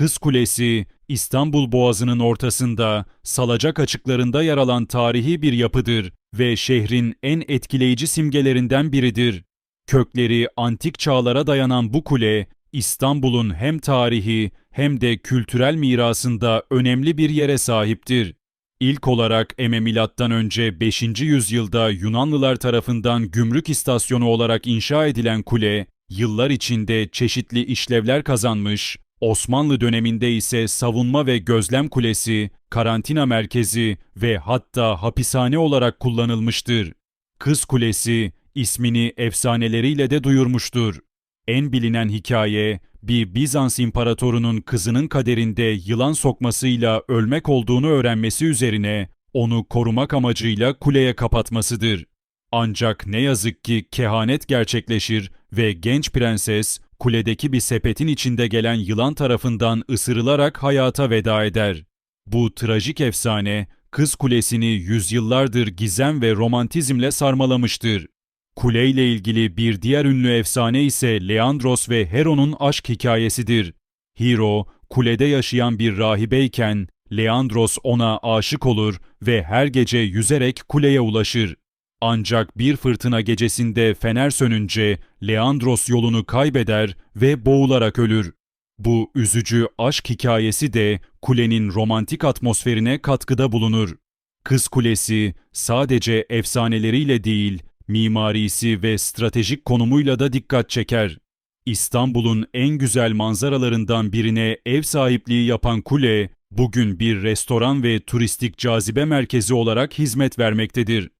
Kız Kulesi, İstanbul Boğazı'nın ortasında, salacak açıklarında yer alan tarihi bir yapıdır ve şehrin en etkileyici simgelerinden biridir. Kökleri antik çağlara dayanan bu kule, İstanbul'un hem tarihi hem de kültürel mirasında önemli bir yere sahiptir. İlk olarak Eme önce 5. yüzyılda Yunanlılar tarafından gümrük istasyonu olarak inşa edilen kule, yıllar içinde çeşitli işlevler kazanmış, Osmanlı döneminde ise savunma ve gözlem kulesi, karantina merkezi ve hatta hapishane olarak kullanılmıştır. Kız Kulesi ismini efsaneleriyle de duyurmuştur. En bilinen hikaye, bir Bizans imparatorunun kızının kaderinde yılan sokmasıyla ölmek olduğunu öğrenmesi üzerine onu korumak amacıyla kuleye kapatmasıdır. Ancak ne yazık ki kehanet gerçekleşir ve genç prenses kuledeki bir sepetin içinde gelen yılan tarafından ısırılarak hayata veda eder. Bu trajik efsane Kız Kulesi'ni yüzyıllardır gizem ve romantizmle sarmalamıştır. Kule ile ilgili bir diğer ünlü efsane ise Leandros ve Hero'nun aşk hikayesidir. Hero, kulede yaşayan bir rahibeyken Leandros ona aşık olur ve her gece yüzerek kuleye ulaşır. Ancak bir fırtına gecesinde fener sönünce Leandros yolunu kaybeder ve boğularak ölür. Bu üzücü aşk hikayesi de kulenin romantik atmosferine katkıda bulunur. Kız Kulesi sadece efsaneleriyle değil, mimarisi ve stratejik konumuyla da dikkat çeker. İstanbul'un en güzel manzaralarından birine ev sahipliği yapan kule, bugün bir restoran ve turistik cazibe merkezi olarak hizmet vermektedir.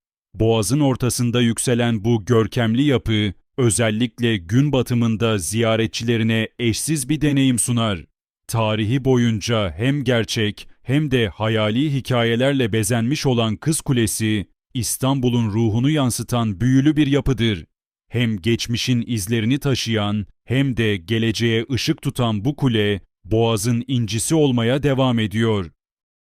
Boğazın ortasında yükselen bu görkemli yapı, özellikle gün batımında ziyaretçilerine eşsiz bir deneyim sunar. Tarihi boyunca hem gerçek hem de hayali hikayelerle bezenmiş olan Kız Kulesi, İstanbul'un ruhunu yansıtan büyülü bir yapıdır. Hem geçmişin izlerini taşıyan hem de geleceğe ışık tutan bu kule, Boğaz'ın incisi olmaya devam ediyor.